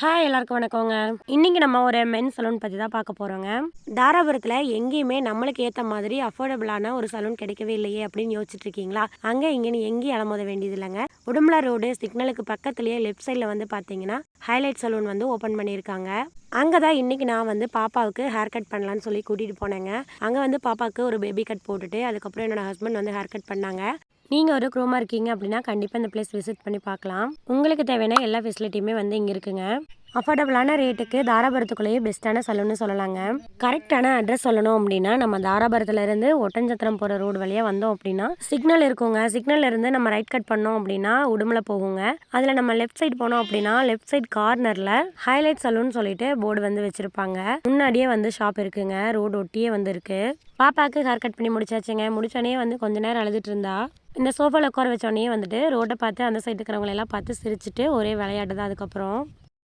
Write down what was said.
Hi எல்லாருக்கும் வணக்கங்க. இன்றைக்கி நம்ம ஒரு மென் சலூன் பற்றி தான் பார்க்க போகிறோங்க தாராபுரத்தில் எங்கேயுமே நம்மளுக்கு ஏற்ற மாதிரி அஃபோர்டபுளான ஒரு சலூன் கிடைக்கவே இல்லையே அப்படின்னு யோசிச்சுட்டு இருக்கீங்களா? அங்கே இங்கேன்னு எங்கேயும் அலமோத வேண்டியது இல்லைங்க. உடுமலா ரோடு சிக்னலுக்கு பக்கத்துலேயே லெஃப்ட் சைடில் வந்து பார்த்தீங்கன்னா ஹைலைட் சலூன் வந்து ஓப்பன் பண்ணியிருக்காங்க. அங்கே தான் இன்றைக்கி நான் வந்து பாப்பாவுக்கு ஹேர் கட் பண்ணலான்னு சொல்லி கூட்டிகிட்டு போனேங்க. அங்கே வந்து பாப்பாவுக்கு ஒரு பேபி கட் போட்டுட்டு அதுக்கப்புறம் என்னோட ஹஸ்பண்ட் வந்து ஹேர் கட் பண்ணாங்க. நீங்கள் ஒரு குரோமா இருக்கீங்க அப்படின்னா கண்டிப்பாக இந்த பிளேஸ் விசிட் பண்ணி பார்க்கலாம். உங்களுக்கு தேவையான எல்லா ஃபெசிலிட்டியுமே வந்து இங்கே இருக்குங்க. அஃபோர்டபுளான ரேட்டுக்கு தாராபுரத்துக்குள்ளேயே பெஸ்ட்டான சலூன்னு சொல்லலாங்க. கரெக்டான அட்ரஸ் சொல்லணும் அப்படின்னா நம்ம தாராபுரத்துலேருந்து ஒட்டஞ்சத்திரம் போகிற ரோடு வழியாக வந்தோம் அப்படின்னா சிக்னல் இருக்குங்க. சிக்னல்ல இருந்து நம்ம ரைட் கட் பண்ணோம் அப்படின்னா உடுமலை போகுங்க. அதில் நம்ம லெஃப்ட் சைட் போனோம் அப்படின்னா லெஃப்ட் சைட் கார்னரில் ஹைலைட் சலூன் சொல்லிட்டு போர்டு வந்து வச்சுருப்பாங்க. முன்னாடியே வந்து ஷாப் இருக்குங்க. ரோடு ஒட்டியே வந்து இருக்கு பாப்பாவுக்கு ஹேர் கட் பண்ணி முடிச்சாச்சுங்க. முடிச்சோடனே வந்து கொஞ்ச நேரம் அழுதுட்டு இருந்தா இந்த சோஃபாவில் உட்கார வச்சோடனே வந்துட்டு ரோட்டை பார்த்து அந்த சைடு இருக்கிறவங்களெல்லாம் பார்த்து சிரிச்சிட்டு ஒரே விளையாட்டு தான் அதுக்கப்புறம்.